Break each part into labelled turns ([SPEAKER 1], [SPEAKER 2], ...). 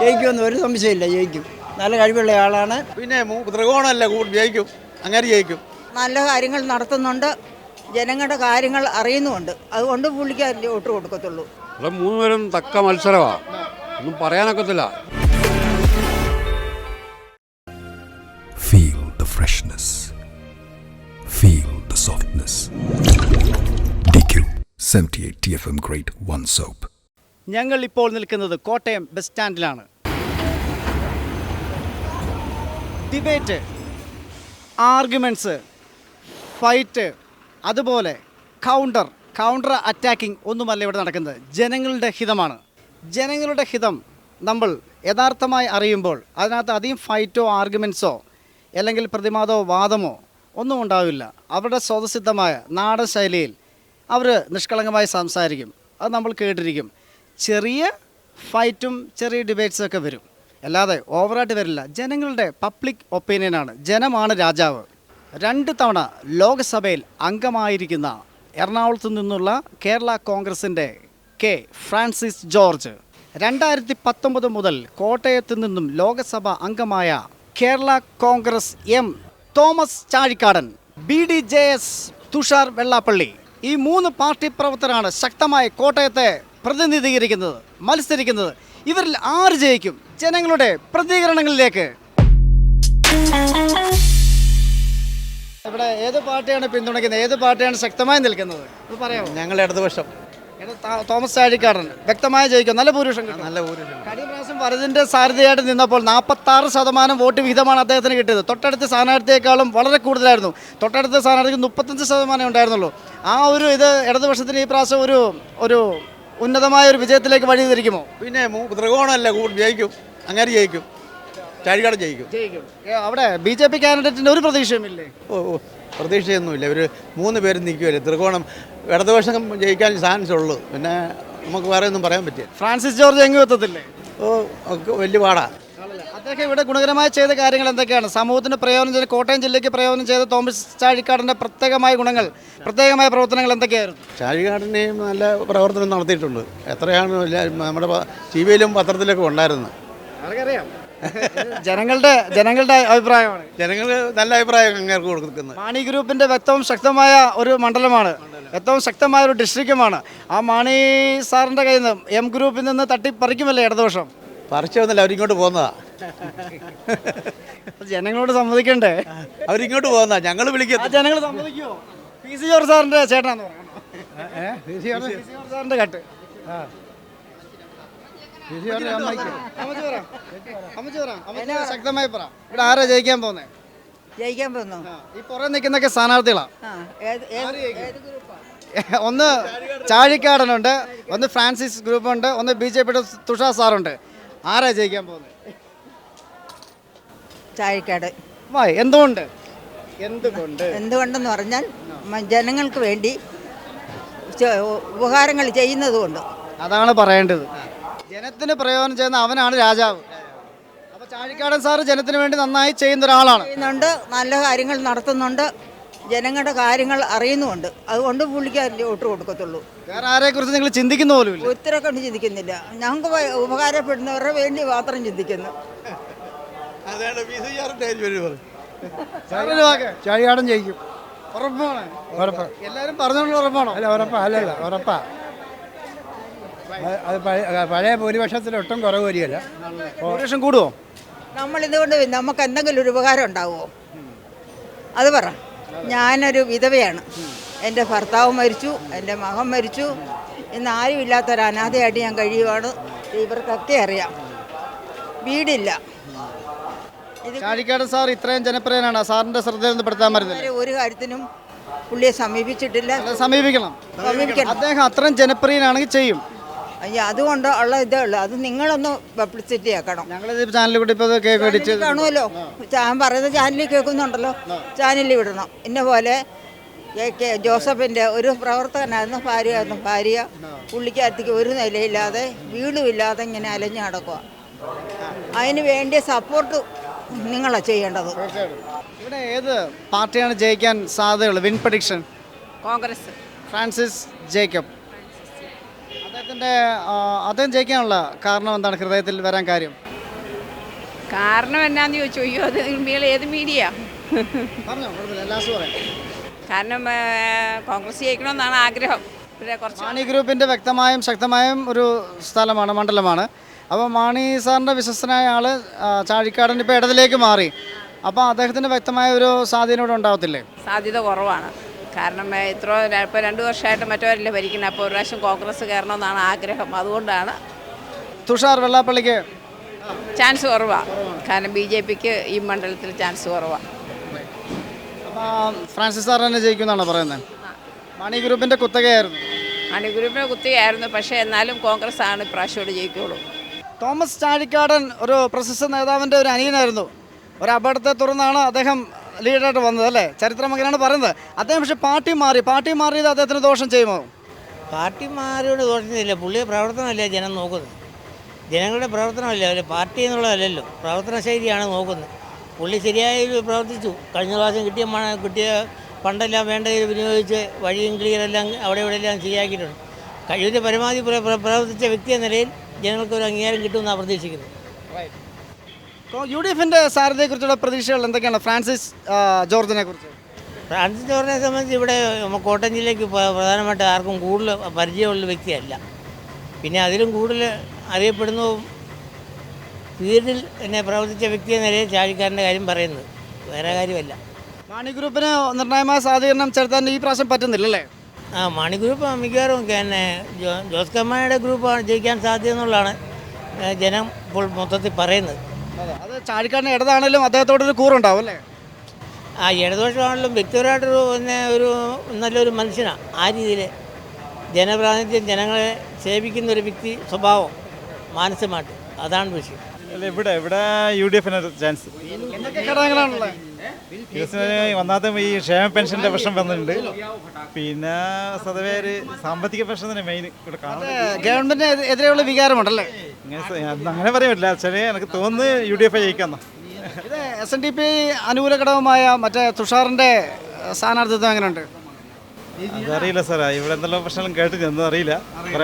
[SPEAKER 1] ജയിക്കുമെന്ന് ഒരു സംശയമില്ല ജയിക്കും. നല്ല കഴിവുള്ള ആളാണ്.
[SPEAKER 2] പിന്നെ ത്രികോണമല്ല ജയിക്കും. അങ്ങനെ ജയിക്കും.
[SPEAKER 3] നല്ല കാര്യങ്ങൾ നടത്തുന്നുണ്ട്. ജനങ്ങളുടെ കാര്യങ്ങൾ അറിയുന്നുമുണ്ട്. അതുകൊണ്ട് പുള്ളിക്ക് അതിന്റെ വോട്ട് കൊടുക്കത്തുള്ളൂ.
[SPEAKER 4] ഇവിടെ മൂന്നുപേരും തക്ക മത്സരമാണ് ഒന്നും പറയാനൊക്കത്തില്ല.
[SPEAKER 5] Feel the freshness. Feel the softness. DQ 78 TFM Grade 1 Soap.
[SPEAKER 6] ഞങ്ങൾ ഇപ്പോൾ നിൽക്കുന്നത് കോട്ടയം ബസ് സ്റ്റാൻഡിലാണ്. ഡിബേറ്റ് ആർഗ്യുമെന്റ്സ് ഫൈറ്റ് അതുപോലെ കൗണ്ടർ കൗണ്ടർ അറ്റാക്കിംഗ് ഒന്നുമല്ല ഇവിടെ നടക്കുന്നത്. ജനങ്ങളുടെ ഹിതമാണ്. ജനങ്ങളുടെ ഹിതം നമ്മൾ യഥാർത്ഥമായി അറിയുമ്പോൾ അതിനകത്ത് അധികം ഫൈറ്റോ ആർഗ്യുമെന്റ്സോ അല്ലെങ്കിൽ പ്രതിമാദോ വാദമോ ഒന്നും ഉണ്ടാവില്ല. അവരുടെ സ്വതസിദ്ധമായ നാടൻ ശൈലിയിൽ അവർ നിഷ്കളങ്കമായി സംസാരിക്കും. അത് നമ്മൾ കേട്ടിരിക്കും. ചെറിയ ഫൈറ്റും ചെറിയ ഡിബേറ്റ്സും ഒക്കെ വരും. അല്ലാതെ ഓവറായിട്ട് വരില്ല. ജനങ്ങളുടെ പബ്ലിക് ഒപ്പീനിയനാണ് ജനമാണ് രാജാവ്. രണ്ട് തവണ ലോക്സഭയിൽ അംഗമായിരിക്കുന്ന എറണാകുളത്ത് നിന്നുള്ള കേരള കോൺഗ്രസിന്റെ കെ ഫ്രാൻസിസ് ജോർജ്. രണ്ടായിരത്തി പത്തൊമ്പത് മുതൽ കോട്ടയത്ത് നിന്നും ലോക്സഭ അംഗമായ Kerala Congress M Thomas Chazhikadan B D J S Thushar Vellappally. ഈ മൂന്ന് പാർട്ടി പ്രവർത്തകരാണ് ശക്തമായി കോട്ടയത്തെ പ്രതിനിധീകരിക്കുന്നത് മത്സരിക്കുന്നത്. ഇവരിൽ ആര് ജയിക്കും? ജനങ്ങളുടെ പ്രതികരണങ്ങളിലേക്ക്. ഇവിടെ ഏത് പാർട്ടിയാണ് പിന്തുണയ്ക്കുന്നത്? ഏത് പാർട്ടിയാണ് ശക്തമായി നിൽക്കുന്നത്? പറയാമോ?
[SPEAKER 2] ഞങ്ങൾ ഇടതുപക്ഷം.
[SPEAKER 6] തോമസ് ചാഴിക്കാടൻ വ്യക്തമായി ജയിക്കും. നല്ല ഭൂരിപക്ഷം കിട്ടും.
[SPEAKER 2] നല്ല ഭൂരിപക്ഷം.
[SPEAKER 6] കഴിഞ്ഞ പ്രാവശ്യം വരതിന്റെ സാരഥിയായിട്ട് നിന്നപ്പോൾ നാൽപ്പത്താറ് ശതമാനം വോട്ട് വിഹിതമാണ് അദ്ദേഹത്തിന് കിട്ടിയത്. തൊട്ടടുത്ത സ്ഥാനാർത്ഥിയേക്കാളും വളരെ കൂടുതലായിരുന്നു. തൊട്ടടുത്ത സ്ഥാനാർത്ഥിക്ക് മുപ്പത്തഞ്ച് ശതമാനം ഉണ്ടായിരുന്നുള്ളൂ. ആ ഒരു ഇത് ഇടതുപക്ഷത്തിന് ഈ പ്രാവശ്യം ഒരു ഒരു ഉന്നതമായ ഒരു വിജയത്തിലേക്ക് വഴി തിരിക്കുമോ
[SPEAKER 2] പിന്നെ ത്രികോണമല്ല ജയിക്കും. അങ്ങനെ ജയിക്കും. ചാഴികാട് ജയിക്കും.
[SPEAKER 6] ജയിക്കും. അവിടെ ബി ജെ പി കാൻഡിഡേറ്റിന് ഒരു പ്രതീക്ഷയുമില്ലേ?
[SPEAKER 2] ഓ ഓ പ്രതീക്ഷയൊന്നുമില്ല. ഒരു മൂന്ന് പേരും നിൽക്കുമല്ലേ ത്രികോണം ഇടതുപക്ഷം ജയിക്കാൻ ചാൻസ് ഉള്ളൂ. പിന്നെ നമുക്ക് വേറെ ഒന്നും പറയാൻ പറ്റില്ല.
[SPEAKER 6] ഫ്രാൻസിസ് ജോർജ് എങ്ങും എത്തത്തില്ലേ?
[SPEAKER 2] ഓ ഒക്കെ വലിയ പാടാ.
[SPEAKER 6] അദ്ദേഹം ഇവിടെ ഗുണകരമായി ചെയ്ത കാര്യങ്ങൾ എന്തൊക്കെയാണ്? സമൂഹത്തിന് പ്രയോജനം ചെയ്ത കോട്ടയം ജില്ലയ്ക്ക് പ്രയോജനം ചെയ്ത തോമസ് ചാഴിക്കാടിന്റെ പ്രത്യേകമായ ഗുണങ്ങൾ പ്രത്യേകമായ പ്രവർത്തനങ്ങൾ എന്തൊക്കെയായിരുന്നു?
[SPEAKER 2] ചാഴികാടിനെയും നല്ല പ്രവർത്തനം നടത്തിയിട്ടുണ്ട്. എത്രയാണ് നമ്മുടെ ടി വിയിലും പത്രത്തിലൊക്കെ ഉണ്ടായിരുന്നു
[SPEAKER 6] ജനങ്ങളുടെ ജനങ്ങളുടെ അഭിപ്രായമാണ്.
[SPEAKER 2] ജനങ്ങൾ നല്ല അഭിപ്രായം അങ്ങേർക്ക് കൊടുക്കുന്നത്.
[SPEAKER 6] മാണി ഗ്രൂപ്പിന്റെ വ്യക്തവും ശക്തമായ ഒരു മണ്ഡലമാണ്. ഏറ്റവും ശക്തമായ ഒരു ഡിസ്ട്രിക്റ്റുമാണ്. ആ മാണി സാറിന്റെ കയ്യിൽ നിന്ന് എം ഗ്രൂപ്പിൽ നിന്ന് തട്ടി തട്ടിപ്പറിക്കുമല്ലേ ഇടതുപക്ഷം?
[SPEAKER 2] പറിച്ചൊന്നുമില്ല അവരിങ്ങോട്ട് പോകുന്നതാ
[SPEAKER 6] അത് ജനങ്ങളോട് സമ്മതിക്കണ്ടേ?
[SPEAKER 2] അവരിങ്ങോട്ട് പോകുന്ന ഞങ്ങൾ വിളിക്കത്തില്ല
[SPEAKER 6] ജനങ്ങൾ സമ്മതിക്കുമോ പി സി ജോർജ് സാറിന്റെ ചേട്ടനാന്ന് പറയണം. സാറിന്റെ കട്ട്. ശക്തമായി പറ. ഇവിടെ ആരാ ജയിക്കാൻ പോന്നെ?
[SPEAKER 3] ജയിക്കാൻ പോകുന്നു
[SPEAKER 6] ഈ പുറം നിൽക്കുന്നൊക്കെ
[SPEAKER 3] സ്ഥാനാർത്ഥികളാ.
[SPEAKER 6] ഒന്ന് ചാഴിക്കാടനുണ്ട് ഒന്ന് ഫ്രാൻസിസ് ഗ്രൂപ്പുണ്ട് ഒന്ന് ബി ജെ പിയുടെ തുഷാർ സാറുണ്ട്. ആരാ ജയിക്കാൻ പോകുന്നത്
[SPEAKER 3] ചാഴിക്കാട്
[SPEAKER 6] വായ് എന്തുകൊണ്ട്? എന്തുകൊണ്ട്?
[SPEAKER 3] എന്തുകൊണ്ടെന്ന് പറഞ്ഞാൽ ജനങ്ങൾക്ക് വേണ്ടി ഉപകാരങ്ങൾ ചെയ്യുന്നത് കൊണ്ട്
[SPEAKER 6] അതാണ് പറയേണ്ടത്. ജനത്തിന് പ്രയോജനം ചെയ്യുന്ന അവനാണ് രാജാവ്. അപ്പോൾ ചാഴിക്കാടൻ സാറ് ജനത്തിന് വേണ്ടി നന്നായി ചെയ്യുന്ന ഒരാളാണ്.
[SPEAKER 3] ചെയ്യുന്നുണ്ട് നല്ല കാര്യങ്ങൾ നടത്തുന്നുണ്ട് ജനങ്ങളുടെ കാര്യങ്ങൾ അറിയുന്നുമുണ്ട്. അതുകൊണ്ട് പുള്ളിക്ക് അതിന്റെ വോട്ട് കൊടുക്കത്തുള്ളൂ.
[SPEAKER 6] വേറെ ആരെ കുറിച്ച് നിങ്ങൾ ചിന്തിക്കുന്ന പോലും
[SPEAKER 3] ഒത്തിരി കൊണ്ട് ചിന്തിക്കുന്നില്ല. ഞങ്ങൾക്ക് ഉപകാരപ്പെടുന്നവരുടെ വേണ്ടി മാത്രം ചിന്തിക്കുന്നു.
[SPEAKER 2] അതാണ് പി സി ആറിന്റെ.
[SPEAKER 6] സാറിന്റെ വാക്ക്
[SPEAKER 7] ചാഴികാടൻ ജയിക്കും.
[SPEAKER 6] ഉറപ്പാണ്.
[SPEAKER 7] ഉറപ്പ്.
[SPEAKER 6] എല്ലാവരും പറഞ്ഞോണ്ട് ഉറപ്പാണോ?
[SPEAKER 7] അല്ല ഉറപ്പാ അല്ലല്ല ഉറപ്പാ. അത് പഴയ ഭൂരിപക്ഷത്തിൽ ഒട്ടും കുറവ് വരികയല്ല.
[SPEAKER 6] ഭൂരിപക്ഷം കൂടുവോ?
[SPEAKER 3] നമ്മൾ ഇതുകൊണ്ട് നമുക്ക് എന്തെങ്കിലും ഒരു ഉപകാരം ഉണ്ടാവുമോ? അത് പറ. ഞാനൊരു വിധവയാണ്. എന്റെ ഭർത്താവ് മരിച്ചു എന്റെ മകൻ മരിച്ചു. ഇന്ന് ആരുമില്ലാത്തൊരു അനാഥയായിട്ട് ഞാൻ കഴിയുവാണ്. ഇവർക്കൊക്കെ അറിയാം. വീടില്ല. ഇത്
[SPEAKER 6] സാർ ഇത്രയും ജനപ്രിയനാണ്. സാറിന്റെ ശ്രദ്ധയിൽ നിന്ന് പെടുത്താൻ പറ്റുന്നില്ല
[SPEAKER 3] ഒരു കാര്യത്തിനും പുള്ളിയെ സമീപിച്ചിട്ടില്ല.
[SPEAKER 6] സമീപിക്കണം.
[SPEAKER 3] സമീപിക്കണം.
[SPEAKER 6] അദ്ദേഹം അത്രയും ജനപ്രിയനാണെങ്കിൽ ചെയ്യും.
[SPEAKER 3] അയ്യോ അതുകൊണ്ട് ഉള്ള ഇതേ ഉള്ളു. അത് നിങ്ങളൊന്ന് പബ്ലിസിറ്റി ആക്കണം.
[SPEAKER 6] ഞങ്ങൾ ഇത് ചാനലിൽ കൂടി ഇപ്പോൾ കേക്ക് അടിച്ച്
[SPEAKER 3] കാണുമല്ലോ. ഞാൻ പറയുന്നത് ചാനലിൽ കേൾക്കുന്നുണ്ടല്ലോ. ചാനലിൽ വിടണം. ഇന്ന പോലെ കെ കെ ജോസഫിന്റെ ഒരു പ്രവർത്തകനായിരുന്നു ഭാര്യയായിരുന്നു. ഭാര്യ പുള്ളിക്കാരത്തേക്ക് ഒരു നിലയില്ലാതെ വീടുമില്ലാതെ ഇങ്ങനെ അലഞ്ഞു നടക്കുക അതിന് വേണ്ടിയ സപ്പോർട്ട് നിങ്ങളാണ് ചെയ്യേണ്ടത്.
[SPEAKER 6] ഇവിടെ ഏത് പാർട്ടിയാണ് ജയിക്കാൻ സാധ്യതയുള്ളത്? Win prediction
[SPEAKER 3] Congress.
[SPEAKER 6] Francis Jacob. അദ്ദേഹത്തിന്റെ അദ്ദേഹം ജയിക്കാനുള്ള കാരണം എന്താണ്? ഹൃദയത്തിൽ വരാൻ കാര്യം.
[SPEAKER 8] കാരണം എന്നാന്ന് ചോദിച്ചു. അയ്യോ അത് നിങ്ങൾ ഏത് മീഡിയ കാരണം കോൺഗ്രസ് ജയിക്കണമെന്നാണ് ആഗ്രഹം. ഗ്രൂപ്പിന്റെ
[SPEAKER 6] മാണി വ്യക്തമായും ശക്തമായും ഒരു സ്ഥലമാണ് മണ്ഡലമാണ്. അപ്പോൾ മാണി സാറിന്റെ വിശ്വസ്തനായ ആൾ ചാഴിക്കാടൻ ഇപ്പോൾ ഇടതിലേക്ക് മാറി. അപ്പോൾ അദ്ദേഹത്തിന്റെ വ്യക്തമായ ഒരു സാധ്യത ഇവിടെ ഉണ്ടാവത്തില്ലേ?
[SPEAKER 8] സാധ്യത കുറവാണ്. കാരണം ഇത്ര ഇപ്പോൾ രണ്ട് വർഷമായിട്ട് മറ്റവരല്ലേ ഭരിക്കുന്നത്. അപ്പോൾ ഒരു പ്രാവശ്യം കോൺഗ്രസ് കയറണമെന്നാണ് ആഗ്രഹം. അതുകൊണ്ടാണ്
[SPEAKER 6] തുഷാർ വെള്ളാപ്പള്ളിക്ക്
[SPEAKER 8] ചാൻസ് കുറവാണ് കാരണം ബി ജെ പിക്ക് ഈ മണ്ഡലത്തിൽ ചാൻസ് കുറവാണ്
[SPEAKER 6] ഫ്രാൻസിസ് സാർ തന്നെ ജയിക്കുന്നതാണോ പറയുന്നത്? മണി ഗ്രൂപ്പിന്റെ കുത്തകയായിരുന്നു.
[SPEAKER 8] മണി ഗ്രൂപ്പിന്റെ കുത്തകയായിരുന്നു. പക്ഷേ എന്നാലും കോൺഗ്രസ് ആണ് ഇപ്രാവശ്യം ജയിക്കുള്ളൂ
[SPEAKER 6] തോമസ് ചാഴിക്കാടൻ ഒരു പ്രശസ്ത നേതാവിന്റെ ഒരു അനിയനായിരുന്നു. ഒരു അപകടത്തെ തുടർന്നാണ് അദ്ദേഹം ലീഡറായിട്ട് വന്നത് അല്ലേ? ചരിത്രം അങ്ങനെയാണ് പറയുന്നത്. അദ്ദേഹം പക്ഷേ പാർട്ടി മാറി. പാർട്ടി മാറിയത് അദ്ദേഹത്തിന് ദോഷം ചെയ്യുമോ?
[SPEAKER 9] പാർട്ടി മാറിയോട് ദോഷം ചെയ്യില്ല പുള്ളിയെ പ്രവർത്തനമല്ലേ ജനം നോക്കുന്നത്? ജനങ്ങളുടെ പ്രവർത്തനമല്ല അല്ലെ പാർട്ടി എന്നുള്ളതല്ലല്ലോ. പ്രവർത്തന ശൈലിയാണ് നോക്കുന്നത്. പുള്ളി ശരിയായി പ്രവർത്തിച്ചു. കഴിഞ്ഞ പ്രാവശ്യം കിട്ടിയ മണ കിട്ടിയ ഫണ്ടെല്ലാം വേണ്ട രീതിയിൽ വിനിയോഗിച്ച് വഴിയും ക്ലിയറെല്ലാം അവിടെ ഇവിടെ എല്ലാം ശരിയാക്കിയിട്ടുണ്ട്. കഴിവിന്റെ പരമാവധി പ്ര- പ്ര- പ്രവർത്തിച്ച വ്യക്തി എന്ന നിലയിൽ ജനങ്ങൾക്ക് ഒരു അംഗീകാരം കിട്ടുമെന്നാണ് പ്രതീക്ഷിക്കുന്നത്.
[SPEAKER 6] യു ഡി എഫിന്റെ സാരഥിയെക്കുറിച്ചുള്ള പ്രതീക്ഷകൾ എന്തൊക്കെയാണ്? ഫ്രാൻസിസ് ജോർജിനെ കുറിച്ച്.
[SPEAKER 9] ഫ്രാൻസിസ് ജോർജിനെ സംബന്ധിച്ച് ഇവിടെ കോട്ടയം ജില്ലയ്ക്ക് പ്രധാനമായിട്ട് ആർക്കും കൂടുതൽ പരിചയമുള്ള വ്യക്തിയല്ല. പിന്നെ അതിലും കൂടുതൽ അറിയപ്പെടുന്നതും ഫീൽഡിൽ എന്നെ പ്രവർത്തിച്ച വ്യക്തി എന്ന നിലയിൽ ചാഴിക്കാരന്റെ കാര്യം പറയുന്നത്. വേറെ കാര്യമല്ല.
[SPEAKER 6] മാണി ഗ്രൂപ്പിന് നിർണായകമായ സ്വാധീനം ചെലുത്താൻ ഈ പ്രാവശ്യം പറ്റുന്നില്ലല്ലേ?
[SPEAKER 9] ആ മണി ഗ്രൂപ്പ് മിക്കവാറും പിന്നെ ജോ ജോസ് കമ്മായുടെ ഗ്രൂപ്പാണ് ജയിക്കാൻ സാധ്യത എന്നുള്ളതാണ് ജനം ഇപ്പോൾ മൊത്തത്തിൽ പറയുന്നത്.
[SPEAKER 6] അത് ചാഴിക്കാടിന് ഇടതാണെങ്കിലും അദ്ദേഹത്തോടൊരു കൂറുണ്ടാവും അല്ലേ?
[SPEAKER 9] ആ ഇടതുപക്ഷമാണെങ്കിലും വ്യക്തിപരമായിട്ടൊരു പിന്നെ ഒരു നല്ലൊരു മനുഷ്യനാണ് ആ രീതിയിൽ ജനപ്രാതിനിധ്യം ജനങ്ങളെ സേവിക്കുന്ന ഒരു വ്യക്തി സ്വഭാവം മാനസികമായിട്ട്. അതാണ് വിഷയം.
[SPEAKER 10] അല്ല ഇവിടെ ഇവിടെ യു ഡി എഫിന് ചാൻസ്
[SPEAKER 6] ഘടകങ്ങളാണുള്ളത്?
[SPEAKER 10] ഒന്നാമത്തെ ഈ ക്ഷേമ പെൻഷന്റെ പ്രശ്നം വന്നിട്ടുണ്ട്. പിന്നെ സ്വതവേ ഒരു സാമ്പത്തിക പ്രശ്നം തന്നെ മെയിൻ ഇവിടെ കാണുന്നത്
[SPEAKER 6] ഗവൺമെന്റിന് എതിരെയുള്ള വികാരമുണ്ടല്ലേ?
[SPEAKER 10] അങ്ങനെ പറയാൻ പറ്റില്ല. എനിക്ക് തോന്നുന്നു യു ഡി എഫ് ജയിക്കാന്ന.
[SPEAKER 6] ഇത് എസ് എൻ ഡി പി അനുകൂല ഘടകമായ മറ്റേ തുഷാറിന്റെ സ്ഥാനാർത്ഥിത്വം എങ്ങനെയുണ്ട്?
[SPEAKER 10] അതറിയില്ല സാർ ഇവിടെ എന്തെല്ലാം പ്രശ്നം കേട്ടില്ല ഒന്നും അറിയില്ല.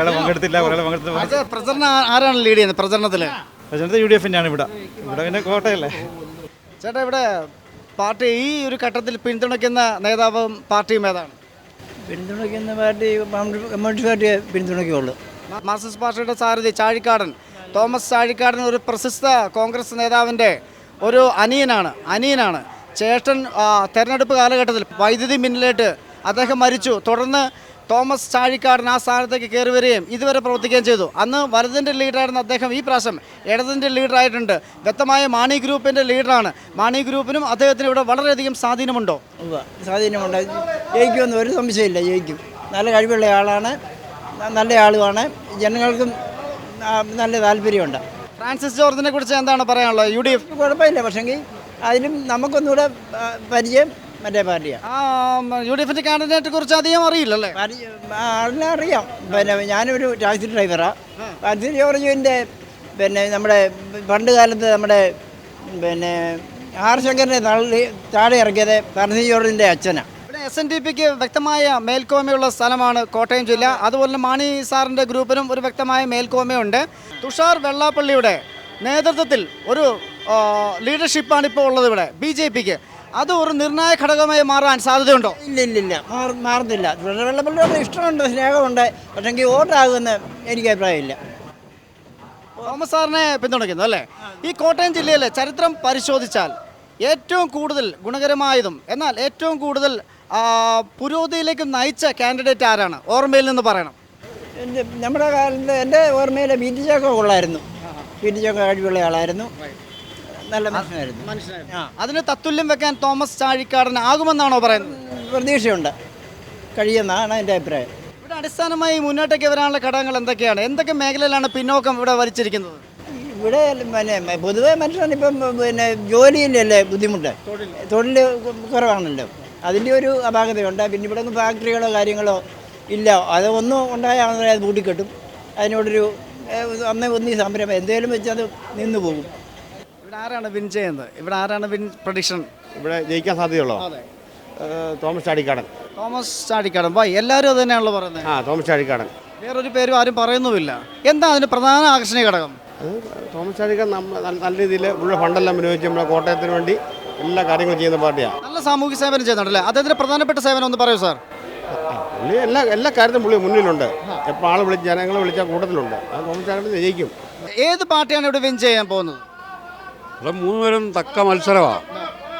[SPEAKER 10] ആളെ പങ്കെടുത്തില്ല കുറേ പങ്കെടുത്തില്ല. പങ്കെടുത്ത്
[SPEAKER 6] പ്രചരണം ആരാണ് ലീഡ് ചെയ്യുന്നത്? പ്രചരണത്തിൽ
[SPEAKER 10] പക്ഷേ യു ഡി എഫിന്റെയാണ് ഇവിടെ. ഇവിടെ പിന്നെ കോട്ടയല്ലേ?
[SPEAKER 6] ചേട്ടാ ഇവിടെ പാർട്ടി ഈ ഒരു ഘട്ടത്തിൽ പിന്തുണയ്ക്കുന്ന നേതാവും പാർട്ടിയും ഏതാണ്?
[SPEAKER 1] പിന്തുണയ്ക്കുന്ന പാർട്ടി കമ്മ്യൂണിസ്റ്റ് പാർട്ടിയെ പിന്തുണയ്ക്കുള്ളൂ.
[SPEAKER 6] മാർസിസ്റ്റ് മാർക്സിസ്റ്റ് പാർട്ടിയുടെ സാരഥി ചാഴിക്കാടൻ. തോമസ് ചാഴിക്കാടൻ ഒരു പ്രശസ്ത കോൺഗ്രസ് നേതാവിന്റെ ഒരു അനിയനാണ് അനിയനാണ്. ചേട്ടൻ തെരഞ്ഞെടുപ്പ് കാലഘട്ടത്തിൽ വൈദ്യുതി മിന്നലേറ്റ് അദ്ദേഹം മരിച്ചു. തുടർന്ന് തോമസ് ചാഴിക്കാടൻ ആ സ്ഥാനത്തേക്ക് കയറി വരികയും ഇതുവരെ പ്രവർത്തിക്കുകയും ചെയ്തു. അന്ന് വലതിന്റെ ലീഡറായിരുന്ന അദ്ദേഹം ഈ പ്രാവശ്യം ഇടതിന്റെ ലീഡറായിട്ടുണ്ട് വ്യക്തമായ മാണി ഗ്രൂപ്പിന്റെ ലീഡറാണ് മാണി ഗ്രൂപ്പിനും അദ്ദേഹത്തിന് ഇവിടെ വളരെയധികം സ്വാധീനമുണ്ടോ.
[SPEAKER 1] സ്വാധീനമുണ്ട്. ജയിക്കുമെന്ന് ഒരു സംശയമില്ല ജയിക്കും. നല്ല കഴിവുള്ള ആളാണ് നല്ല ആളുമാണ്. ജനങ്ങൾക്കും നല്ല താല്പര്യമുണ്ട്.
[SPEAKER 6] ഫ്രാൻസിസ് ജോർജിനെ കുറിച്ച് എന്താണ് പറയാനുള്ളത്? U D F?
[SPEAKER 1] കുഴപ്പമില്ല പക്ഷെങ്കിൽ അതിലും നമുക്കൊന്നുകൂടെ പരിചയം മറ്റേ പാർട്ടിയാണ്
[SPEAKER 6] ആ യു ഡി എഫിന്റെ കാൻഡിഡേറ്റ് കുറിച്ച് അധികം അറിയില്ലല്ലേ?
[SPEAKER 1] ആളിനെ അറിയാം. പിന്നെ ഞാനൊരു ടാക്സി ഡ്രൈവറാണ് ടാക്സി ജോർജുവിന്റെ പിന്നെ നമ്മുടെ പണ്ട് കാലത്ത് നമ്മുടെ പിന്നെ ആർ ശങ്കറിനെ തള്ളി താഴെ ഇറക്കിയത് ടാക്സി ജോർജിന്റെ അച്ഛനാണ്
[SPEAKER 6] ഇവിടെ എസ് എൻ ഡി പിക്ക് വ്യക്തമായ മേൽക്കോമയുള്ള സ്ഥലമാണ് കോട്ടയം ജില്ല. അതുപോലെ തന്നെ മാണി സാറിന്റെ ഗ്രൂപ്പിനും ഒരു വ്യക്തമായ മേൽക്കോമയുണ്ട് തുഷാർ വെള്ളാപ്പള്ളിയുടെ നേതൃത്വത്തിൽ ഒരു ലീഡർഷിപ്പാണ് ഇപ്പോൾ ഉള്ളത് ഇവിടെ ബി ജെ പിക്ക് അത് ഒരു നിർണായക ഘടകമായി മാറാൻ സാധ്യതയുണ്ടോ?
[SPEAKER 1] ഇല്ല ഇല്ല ഇല്ല മാറ- മാറുന്നില്ല. വെള്ളപ്പള്ളിയോട് ഇഷ്ടമുണ്ട് സ്നേഹമുണ്ട്. പക്ഷെങ്കിൽ വോട്ടാകുമെന്ന് എനിക്ക് അഭിപ്രായമില്ല.
[SPEAKER 6] തോമസ് സാറിനെ പിന്തുണയ്ക്കുന്നു അല്ലേ? ഈ കോട്ടയം ജില്ലയിലെ ചരിത്രം പരിശോധിച്ചാൽ ഏറ്റവും കൂടുതൽ ഗുണകരമായതും എന്നാൽ ഏറ്റവും കൂടുതൽ ആ, പുരോഗതിയിലേക്ക് നയിച്ച കാൻഡിഡേറ്റ് ആരാണ്? ഓർമ്മയിൽ നിന്ന് പറയണം.
[SPEAKER 1] എന്റെ നമ്മുടെ കാലത്ത് എന്റെ ഓർമ്മയിൽ ബി ടി ചാക്കോ കൊള്ളായിരുന്നു. ബി ടി ചാക്കോ കഴിവുള്ള ആളായിരുന്നു നല്ല മനുഷ്യനായിരുന്നു. ആ
[SPEAKER 6] അതിന് തത്തുല്യം വെക്കാൻ തോമസ് ചാഴിക്കാടൻ ആകുമെന്നാണോ പറയുന്നത്?
[SPEAKER 1] പ്രതീക്ഷയുണ്ട്. കഴിയുമെന്നാണ് എന്റെ അഭിപ്രായം.
[SPEAKER 6] ഇവിടെ അടിസ്ഥാനമായി മുന്നോട്ടേക്ക് വരാനുള്ള ഘടകങ്ങൾ എന്തൊക്കെയാണ്? എന്തൊക്കെ മേഖലയിലാണ് പിന്നോക്കം ഇവിടെ വലിച്ചിരിക്കുന്നത്?
[SPEAKER 1] ഇവിടെ പിന്നെ പൊതുവെ മനുഷ്യൻ ഇപ്പം പിന്നെ ജോലിയിലല്ലേ ബുദ്ധിമുട്ട്. തൊഴിൽ. കുറവാണല്ലോ. അതിന്റെ ഒരു അപാകതയുണ്ട്. പിന്നെ ഇവിടെ ഒന്നും ഫാക്ടറികളോ കാര്യങ്ങളോ ഇല്ല. അത് ഒന്നും ഉണ്ടായാൽ അത് പൂട്ടിക്കെട്ടും. അതിനോടൊരു അന്ന് അന്നേ ഒന്നീ സംരംഭം. എന്തേലും വെച്ച് അത് നിന്നു പോകും.
[SPEAKER 6] ഇവിടെ ആരാണ് വിൻ ചെയ്യുന്നത്? ഇവിടെ ആരാണ് വിൻ പ്രഡിക്ഷൻ
[SPEAKER 2] ഇവിടെ ജയിക്കാൻ സാധ്യതയുള്ളോ? Thomas Chazhikadan.
[SPEAKER 6] Thomas Chazhikadan. Y എല്ലാവരും അത് തന്നെയാണല്ലോ പറയുന്നത്.
[SPEAKER 2] ആ തോമസ് ചാടിക്കാടൻ.
[SPEAKER 6] വേറൊരു പേരും ആരും പറയുന്നുമില്ല. എന്താ അതിന് പ്രധാന ആകർഷണീയ ഘടകം?
[SPEAKER 11] തോമസ് ചാടിക്കാൻ നമ്മൾ നല്ല രീതിയിൽ ഉള്ള ഫണ്ടെല്ലാം വിനിയോഗിച്ച് നമ്മുടെ കോട്ടയത്തിന് വേണ്ടി എല്ലാ കാര്യങ്ങളും ചെയ്യുന്ന പാർട്ടിയാണ്
[SPEAKER 6] നല്ല സാമൂഹ്യ സേവനം ചെയ്യുന്നുണ്ടല്ലേ? അദ്ദേഹത്തിന്റെ പ്രധാനപ്പെട്ട സേവനം ഒന്ന് പറയൂ സാർ.
[SPEAKER 11] പുള്ളി എല്ലാ എല്ലാ കാര്യത്തിലും പുള്ളി മുന്നിലുണ്ട്. എപ്പോൾ ആൾ വിളിച്ച് ജനങ്ങളെ വിളിച്ചാൽ കൂട്ടത്തിലുണ്ട്. അത് തോമസ് ചാടിക്കാൻ ജയിക്കും.
[SPEAKER 6] ഏത് പാർട്ടിയാണ് ഇവിടെ വിൻ ചെയ്യാൻ പോകുന്നത്?
[SPEAKER 4] ഇവിടെ മൂന്നുപേരും തക്ക മത്സരമാണ്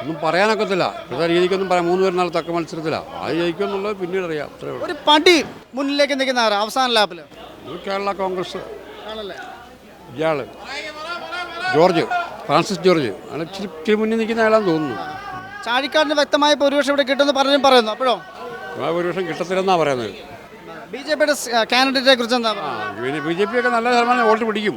[SPEAKER 4] ഒന്നും പറയാനൊക്കത്തില്ല. ഇപ്പോഴത്തെ രീതിക്കൊന്നും പറയാം. മൂന്നുപേരും നാളെ തക്ക മത്സരത്തിലാണ് അത് ജയിക്കുമെന്നുള്ളത് പിന്നീട് അറിയാം. അത്രേ ഉള്ളൂ.
[SPEAKER 6] ഒരു പടി മുന്നിലേക്ക് നിൽക്കുന്ന ആരാ? അവസാന ലാപ്പിൽ.
[SPEAKER 4] ഇത് കേരള കോൺഗ്രസ്. ഇയാൾ. ജോർജ്. ഫ്രാൻസിസ് ജോർജ്. ആണ് ഇച്ചിരി ഇച്ചിരി മുന്നിൽ നിൽക്കുന്ന ആളാന്ന് തോന്നുന്നു.
[SPEAKER 6] ചാഴിക്കാടിന് വ്യക്തമായ ഭൂരിപക്ഷം ഇവിടെ കിട്ടുമെന്ന് പലരും പറയുന്നു. അപ്പോഴോ?
[SPEAKER 4] ആ വർഷം കിട്ടത്തില്ലെന്നാണ് പറയുന്നത്.
[SPEAKER 6] ബി ജെ പിയുടെ കാൻഡിഡേറ്റിനെ കുറിച്ച് എന്താ
[SPEAKER 4] ബി ജെ പി ഒക്കെ നല്ല ശതമാനം വോട്ട് പിടിക്കും.